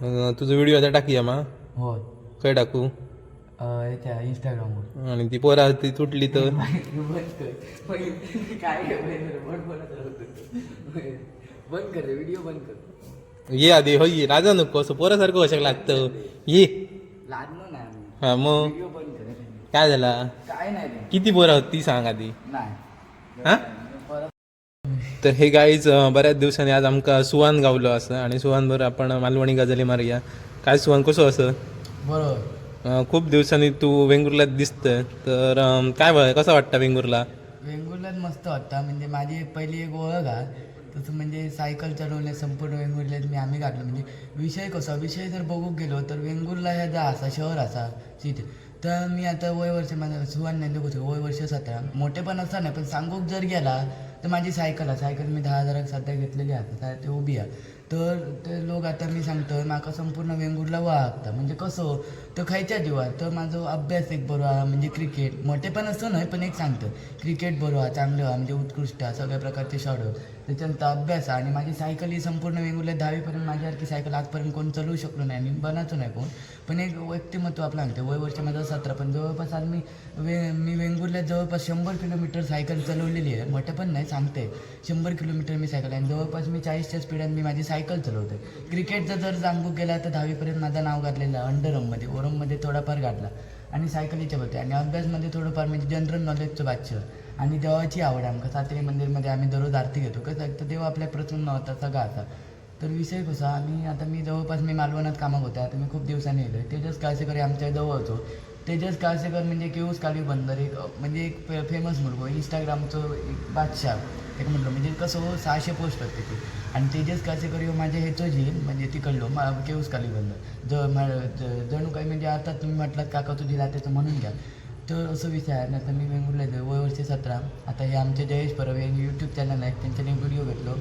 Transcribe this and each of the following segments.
तुझो व्हिडिओ आता टाकूया मा होय खंय टाकू याच्या इंस्टाग्रामवर आणि ती पोरा ती तुटली तर बंद कर व्हिडिओ बंद कर ये आधी हो ये राजा नको असं पोरासारखं वशाक लागतं ये नाही आम्ही हा मग व्हिडिओ बंद कर काय झाला काय नाही रे किती पोरा होती ती सांग आधी नाही हा तर हे गाईज बऱ्याच दिवसांनी आज आमका सुवान गावलो असं आणि सुवान बरोबर आपण मालवणी गजाली मारूया. काय सुवान कसं असं? बरोबर. खूप दिवसांनी तू वेंगुर्ल्यात दिसतंय. तर काय कसा वाटतं वेंगुर्ला? वेंगुर्ल्यात मस्त वाटतं. म्हणजे माझी पहिली एक ओळख आहे. तसं म्हणजे सायकल चालवणे संपूर्ण वेंगुर्ल्यात मी आम्ही काढलो म्हणजे विषय कसा विषय जर बघू गेलो तर वेंगुर्ला जा असा शहर असा तिथे तर मी आता वय वर्ष माझं सुवर्ण नाही कसं वय वर्ष सतरा. मोठे पण असता नाही पण सांगूक जर गेला तर माझी सायकल आहे. सायकल मी दहा हजाराक सध्या घेतलेली आहे. आता ते उभी आहे. तर ते लोक आता मी सांगतो म्हाका संपूर्ण वेंगुर्ला वागता. म्हणजे कसं? तर खायच्या जिवार तर माझं अभ्यास एक बरो हा म्हणजे क्रिकेट मोठे पण असो नाही पण एक सांगतो क्रिकेट बरो आहा चांगलं हा म्हणजे उत्कृष्ट हा सगळ्या प्रकारचे शाडो. त्याच्यानंतर अभ्यास आणि माझी सायकल ही संपूर्ण वेंगुर्ल्या दहावीपर्यंत माझ्यासारखी सायकल आजपर्यंत कोण चालवू शकलो नाही आणि बनायचो नाही कोण. पण एक व्यक्तिमत्व आपलं आणते वय वर्ष माझं सतरा पण जवळपास आज मी वे मी वेंगुर्ल्यात जवळपास शंभर किलोमीटर सायकल चालवलेली आहे. मोठं पण नाही सांगते. शंभर किलोमीटर मी सायकल आणि जवळपास मी चाळीसच्या स्पीडात मी माझी सायकल चालवते क्रिकेटचं जर सांगू गेला तर दहावीपर्यंत माझं नाव घातलेलं आहे अंडरममध्ये ओरममध्ये थोडाफार गाठला. आणि सायकलीच्या होते आणि अभ्यासमध्ये थोडंफार म्हणजे जनरल नॉलेजचं बादशं आणि देवाची आवड आहे. आमका मंदिरमध्ये आम्ही दररोज आरती घेतो. कसं तर देव आपल्या प्रसन्न होता सगळा असा तर विषय कसा आम्ही आता मी जवळपास मी मालवणात कामात होते. आता मी खूप दिवसांनी येलो आहे तेजस काळसेकर आमच्या जवळ होतो. तेजस काळसेकर म्हणजे केऊस काळी बंदर एक म्हणजे एक फे फेमस मुलगो. इंस्टाग्रामचं एक बादशाह. एक म्हटलं म्हणजे कसं हो, सहाशे पोस्ट होते ते. आणि तेजस काळसेकर ह्यो माझ्या हेचो जी म्हणजे तिकडलो मा केऊस काळी बंदर. ज ज- जणू काही म्हणजे आता तुम्ही म्हटलात काका तुझी राहते म्हणून घ्या. तर असं विषय आहे. ना तर मी वेंगुर्ला येतो वय वर्ष सतरा. आता हे आमचे जयेश परब हे यूट्यूब चॅनल आहे त्यांच्याने व्हिडिओ घेतलो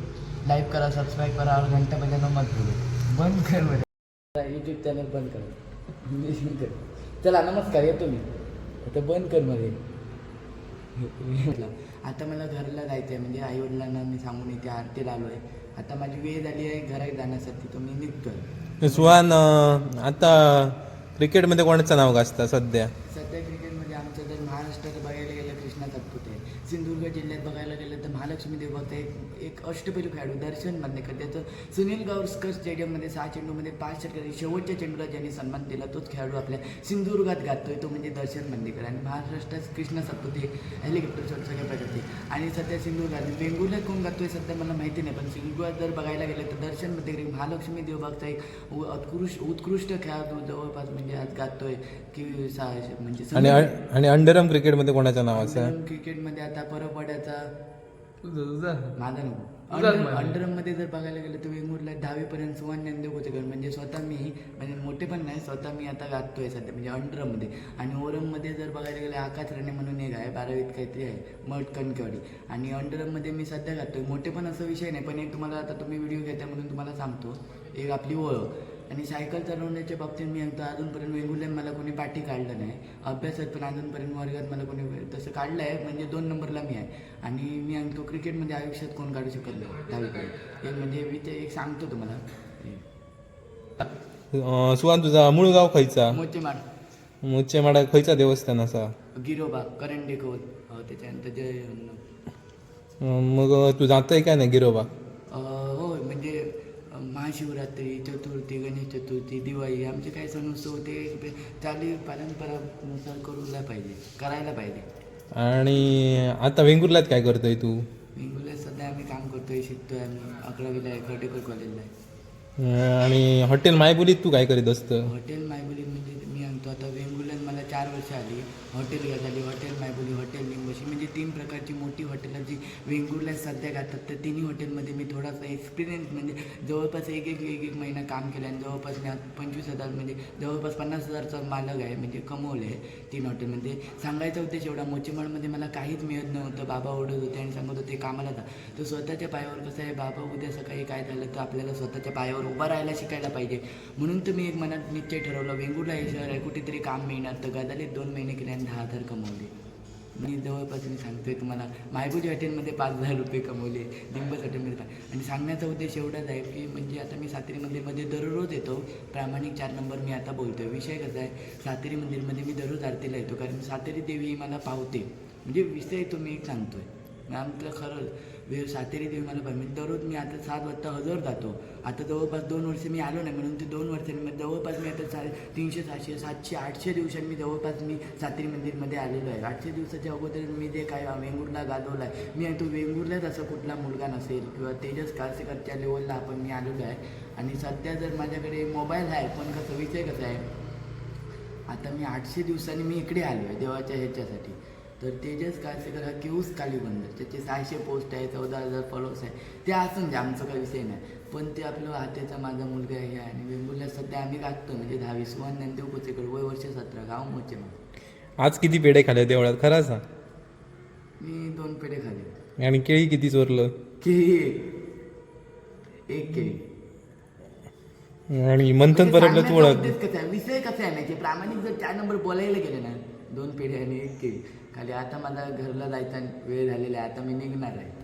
लाईक करा सबस्क्राईब करा. और घंटा बजायला मत बोलू बंद कर बरं. यूट्यूब चॅनल बंद कर. चला नमस्कार. येतो मी. आता बंद कर मध्ये आता मला घरला जायचं आहे म्हणजे आईवडिलांना मी सांगून इथे आरतीला आलो आहे आता माझी वेळ झाली आहे घरात जाण्यासाठी. तो मी निघतोय. सुहान आता क्रिकेटमध्ये कोणाचं नाव गाजतं सध्या सध्या क्रिकेटमध्ये आमचं जर महाराष्ट्रात बघायला गेलं कृष्णा सातपुते सिंधुदुर्ग जिल्ह्यात बघायला महालक्ष्मी देवबाचा एक एक अष्टपैलू खेळाडू दर्शन मांदेकर त्याचं सुनील गावस्कर स्टेडियममध्ये सहा चेंडूमध्ये पाच षटकार शेवटच्या चेंडूला ज्यांनी सन्मान दिला तोच खेळाडू आपल्या सिंधुदुर्गात गाजतोय तो म्हणजे दर्शन मांदेकर आणि महाराष्ट्रात कृष्णा सातपुते हेलिकॉप्टर शॉट सगळ्या प्रकारचे. आणि सध्या सिंधुदुर्गात वेंगुर्ल्यात कोण गाजतोय सध्या मला माहिती नाही पण सिंधुदुर्गात जर बघायला गेलं तर दर्शन मांदेकर महालक्ष्मी देवबागचा एक उत्कृष्ट उत्कृष्ट खेळाडू जवळपास म्हणजे आज गाजतोय की सा म्हणजे आणि अंडरम क्रिकेटमध्ये कोणाचं नाव असं? क्रिकेटमध्ये आता परपड्याचा माझा नको. अंडरमध्ये जर बघायला गेलं तर वेंगुर्ला दहावीपर्यंत सुवर्ण ज्ञानदेव होते म्हणजे स्वतः मी म्हणजे मोठे पण नाही स्वतः मी आता गातोय सध्या म्हणजे अंडरमध्ये आणि ओरममध्ये जर बघायला गेलं आकाश राणे म्हणून एक आहे बारावीत काहीतरी आहे मठ कणकेवाडी आणि अंडरमध्ये मी सध्या गातोय. मोठे पण असं विषय नाही पण एक तुम्हाला आता तुम्ही व्हिडिओ घेताय म्हणून तुम्हाला सांगतो. एक आपली ओळख. आणि सायकल चालवण्याच्या बाबतीत मी आता अजूनपर्यंत वेंगुर्ल्यात मला कोणी पाठी काढलं नाही. अभ्यासात पण अजूनपर्यंत वर्गात मला कोणी तसं काढलं आहे म्हणजे दोन नंबरला मी आहे. आणि मी आणि तो क्रिकेटमध्ये आयुष्यात कोण काढू शकत नाही दहावीकडे एक म्हणजे मी ते एक सांगतो तुम्हाला. सुहान तुझा मूळ गाव खयचा? मोचेमाड. मुच्चे माडा खयचा देवस्थान असा? गिरोबा करंडे खोल त्याच्यानंतर जय मग तू जातोय काय नाही गिरोबा? हो महाशिवरात्री चतुर्थी गणेश चतुर्थी दिवाळी आमचे काही सण उत्सव ते चाली परंपरानुसार करूला पाहिजे करायला पाहिजे. आणि आता वेंगुर्ल्यात काय करतोय तू? वेंगुर्ल्यात सध्या आम्ही काम करतोय शिकतोय आम्ही अकरावीला आहे खटेकर कॉलेजला आहे. आणि हॉटेल मायबोलीत तू काय करीत असतं? हॉटेल मायबोली म्हणजे मी आणतो आता वेंगुर्ल्यात मला चार वर्ष आली हॉटेल झाली हॉटेल मायबोली हॉटेल म्हणजे तीन प्रकारची मोठी हॉटेलं जी वेंगुर्ला सध्या घातात तर तिन्ही हॉटेलमध्ये मी थोडासा एक्सपिरियन्स म्हणजे जवळपास एक एक एक एक महिना काम केलं आणि जवळपास मी पंचवीस हजार म्हणजे जवळपास पन्नास हजारचा मालक आहे म्हणजे कमवले आहे तीन हॉटेलमध्ये सांगायचा उद्देश एवढा मोचेमाडमध्ये मला काहीच मिळत नव्हतं. बाबा ओढत होते आणि सांगत होते कामाला जा. तर स्वतःच्या पायावर कसं आहे बाबा उद्या सकाळी काय झालं तर आपल्याला स्वतःच्या पायावर उभा राहायला शिकायला पाहिजे. म्हणून तर मी एक मनात निश्चय ठरवलं वेंगुर्ला हे शहर आहे कुठेतरी काम मिळणार. तर गदालीत दोन महिने केले आणि दहा हजार कमवले. मी जवळपास मी सांगतोय तुम्हाला. मायगोजी हॉटेलमध्ये पाच हजार रुपये कमवले डिंबस हॉटेलमध्ये पाच. आणि सांगण्याचा उद्देश एवढाच आहे की म्हणजे आता मी सातेरी मंदिरमध्ये दररोज येतो. प्रामाणिक चार नंबर मी आता बोलतोय. विषय कसा आहे? सातेरी मंदिरमध्ये मी दररोज आरतीला येतो. कारण सातेरी देवी ही मला पावते. म्हणजे विषय तो मी एक सांगतोय. मॅम आमचं खरंच वे सातेरी देवी मला पाहिजे मी दररोज मी आता सात वाजता हजर जातो. आता जवळपास दोन वर्ष मी आलो नाही म्हणून ते दोन वर्षांनी मग जवळपास मी आता सा तीनशे सातशे सातशे आठशे दिवसांनी मी जवळपास मी सातेरी मंदिरमध्ये आलेलो आहे. आठशे दिवसाच्या अगोदर मी जे काय वेंगुर्ला गाजवला आहे मी तो वेंगुर्लाच असा कुठला मुलगा नसेल किंवा तेजस कासेकरच्या लेवलला आपण मी आलेलो आहे. आणि सध्या जर माझ्याकडे मोबाईल आहे पण कसं विषय कसा आहे? आता मी आठशे दिवसांनी मी इकडे आलो आहे देवाच्या ह्याच्यासाठी. तर तेजस कासेकर हा केऊस काली बंदर त्याचे सहाशे पोस्ट आहे चौदा हजार फॉलोअर्स आहे. ते असून द्या आमचा काही विषय नाही. पण ते आपलं हातेचा माझा मुलगा आहे आणि वेंगुर्ल्यात सध्या आम्ही गाजतो म्हणजे दहावी सुवर्ण ज्ञानदेव कोचेकर वय वर्ष सतरा गाव मोचे मग. आज किती पेढे खाल्ले देवळात? खरं सांग. मी दोन पेढे खाले आणि केळी किती चोरलं? की एक. केळी. आणि मंथन परतलं तू सांगण्याचा ओळख उद्देश कसा आहे? विषय कसा आहे ना की प्रामाणिक जर चार नंबर बोलायला गेले ना दोन पिढ्यांनी एक केळी खाली आता माझा घरला जायचा वेळ झालेला आहे. आता मी निघणार आहे.